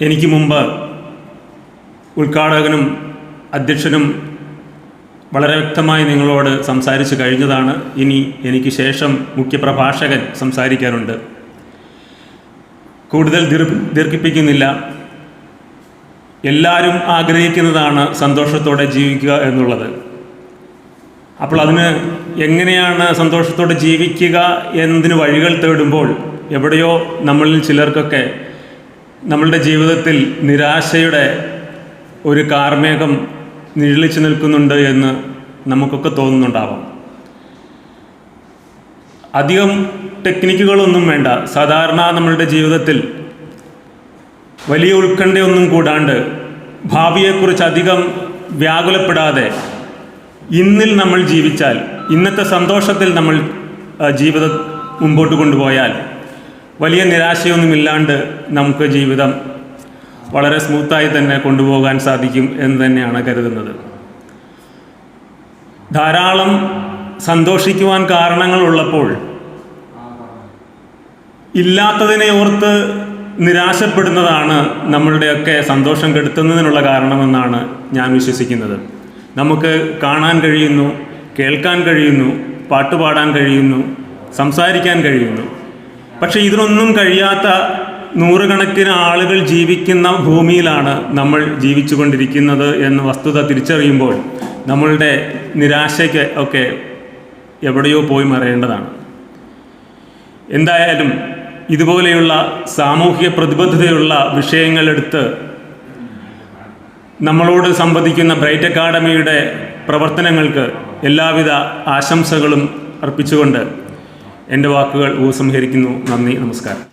എനിക്ക് മുമ്പ് ഉദ്ഘാടകനും അധ്യക്ഷനും വളരെ വ്യക്തമായി നിങ്ങളോട് സംസാരിച്ച് കഴിഞ്ഞതാണ്. ഇനി എനിക്ക് ശേഷം മുഖ്യപ്രഭാഷകൻ സംസാരിക്കാനുണ്ട്. കൂടുതൽ ദീർ ദീർഘിപ്പിക്കുന്നില്ല. എല്ലാവരും ആഗ്രഹിക്കുന്നതാണ് സന്തോഷത്തോടെ ജീവിക്കുക എന്നുള്ളത്. അപ്പോൾ അതിന് എങ്ങനെയാണ് സന്തോഷത്തോടെ ജീവിക്കുക എന്നതിന് വഴികൾ തേടുമ്പോൾ എവിടെയോ നമ്മളിൽ ചിലർക്കൊക്കെ നമ്മളുടെ ജീവിതത്തിൽ നിരാശയുടെ ഒരു കാർമേഘം നിഴലിച്ചു നിൽക്കുന്നുണ്ട് എന്ന് നമുക്കൊക്കെ തോന്നുന്നുണ്ടാവാം. അധികം ടെക്നിക്കുകളൊന്നും വേണ്ട. സാധാരണ നമ്മളുടെ ജീവിതത്തിൽ വലിയ ഉത്കണ്ഠയൊന്നും കൂടാണ്ട് ഭാവിയെക്കുറിച്ച് അധികം വ്യാകുലപ്പെടാതെ ഇന്നിൽ നമ്മൾ ജീവിച്ചാൽ ഇന്നത്തെ സന്തോഷത്തിൽ നമ്മൾ ജീവിതം മുമ്പോട്ട് കൊണ്ടുപോയാൽ വലിയ നിരാശയൊന്നുമില്ലാണ്ട് നമുക്ക് ജീവിതം വളരെ സ്മൂത്തായി തന്നെ കൊണ്ടുപോകാൻ സാധിക്കും എന്ന് തന്നെയാണ് കരുതുന്നത്. ധാരാളം സന്തോഷിക്കുവാൻ കാരണങ്ങളുള്ളപ്പോൾ ഇല്ലാത്തതിനെ ഓർത്ത് നിരാശപ്പെടുന്നതാണ് നമ്മളുടെയൊക്കെ സന്തോഷം കെടുത്തുന്നതിനുള്ള കാരണമെന്നാണ് ഞാൻ വിശ്വസിക്കുന്നത്. നമുക്ക് കാണാൻ കഴിയുന്നു കേൾക്കാൻ കഴിയുന്നു പാട്ടുപാടാൻ കഴിയുന്നു സംസാരിക്കാൻ കഴിയുന്നു. പക്ഷേ ഇതിനൊന്നും കഴിയാത്ത നൂറുകണക്കിന് ആളുകൾ ജീവിക്കുന്ന ഭൂമിയിലാണ് നമ്മൾ ജീവിച്ചുകൊണ്ടിരിക്കുന്നത് എന്ന വസ്തുത തിരിച്ചറിയുമ്പോൾ നമ്മളുടെ നിരാശയ്ക്ക് ഒക്കെ എവിടെയോ പോയി മറയേണ്ടതാണ്. എന്തായാലും ഇതുപോലെയുള്ള സാമൂഹിക പ്രതിബദ്ധതയുള്ള വിഷയങ്ങളെടുത്ത് നമ്മളോട് സംവദിക്കുന്ന ബ്രൈറ്റ് അക്കാഡമിയുടെ പ്രവർത്തനങ്ങൾക്ക് എല്ലാവിധ ആശംസകളും അർപ്പിച്ചുകൊണ്ട് എന്റെ വാക്കുകൾ ഉപസംഹരിക്കുന്നു. നന്ദി നമസ്കാരം.